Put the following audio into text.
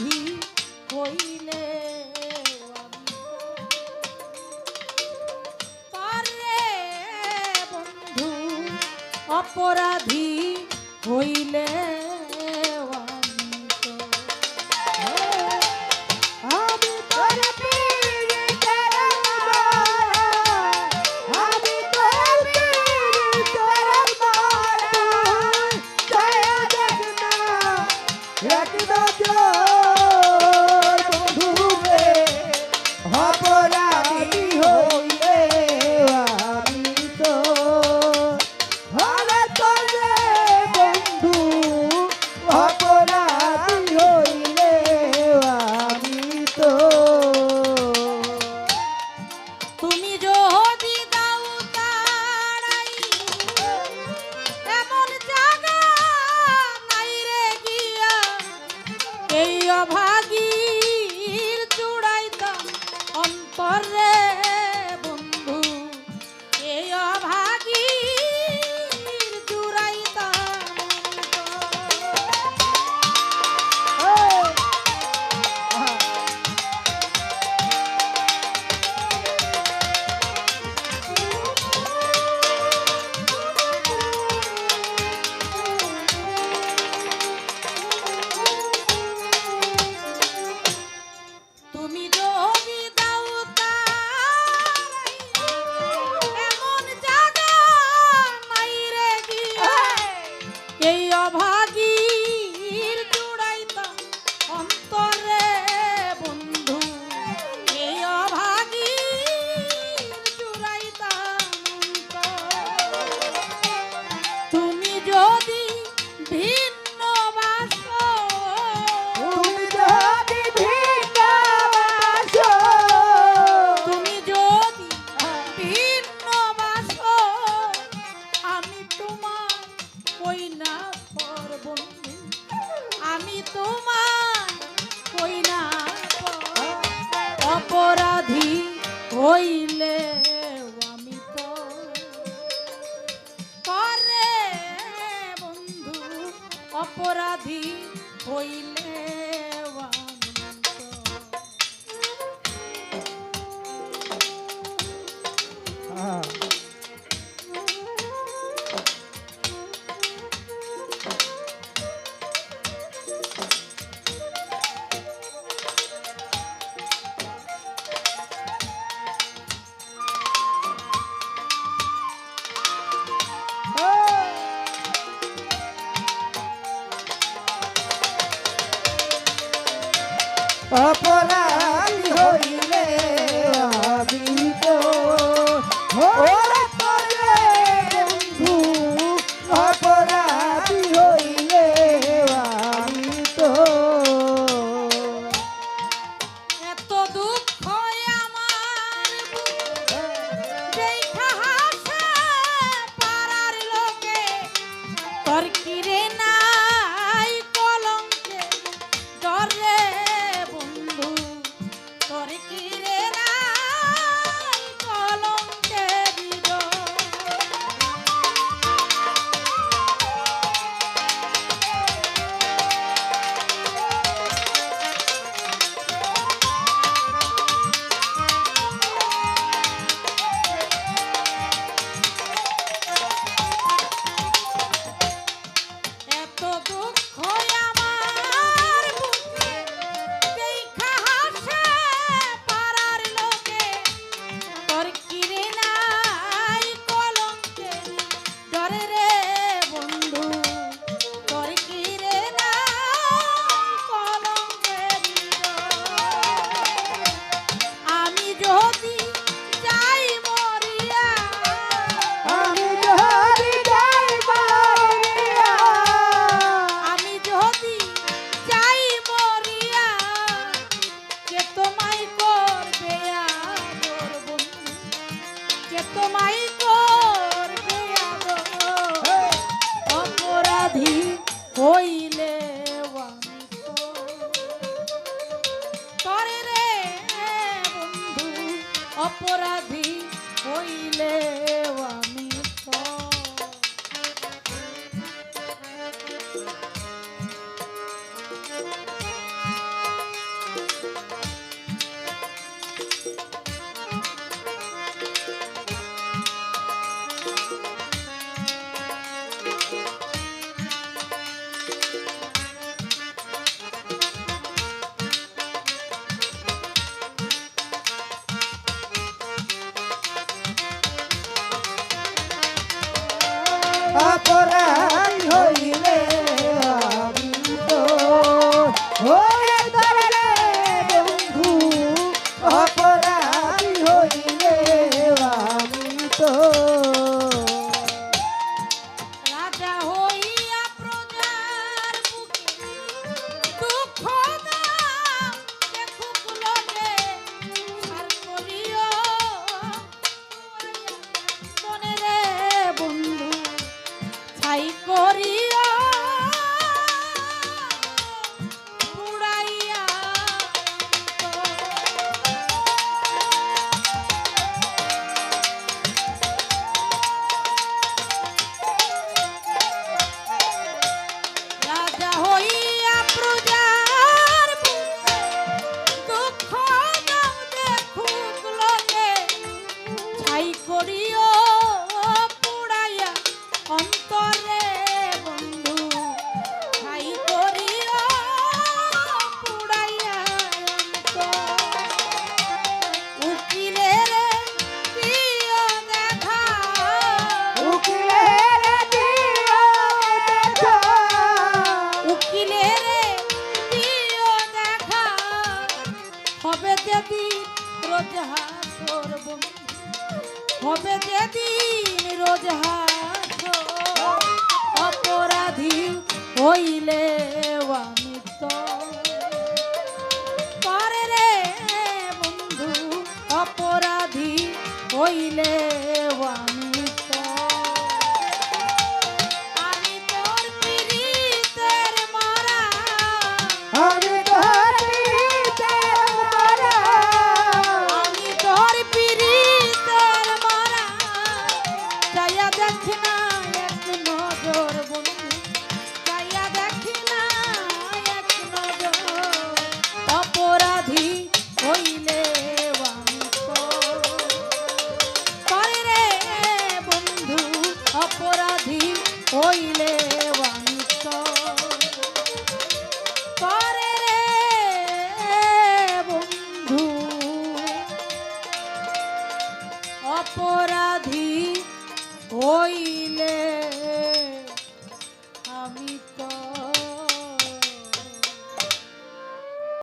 me. করে। হইলে আমি তো পরে বন্ধু অপরাধী হইলে অপরা অপরাধী হইলে আমি অপরাধ হইলে আমি তো হয়ে ধরলে বন্ধু অপরাধ হইলে আমি তো হইলে আমি তো পরে রে বন্ধু অপরাধী হইলে আমি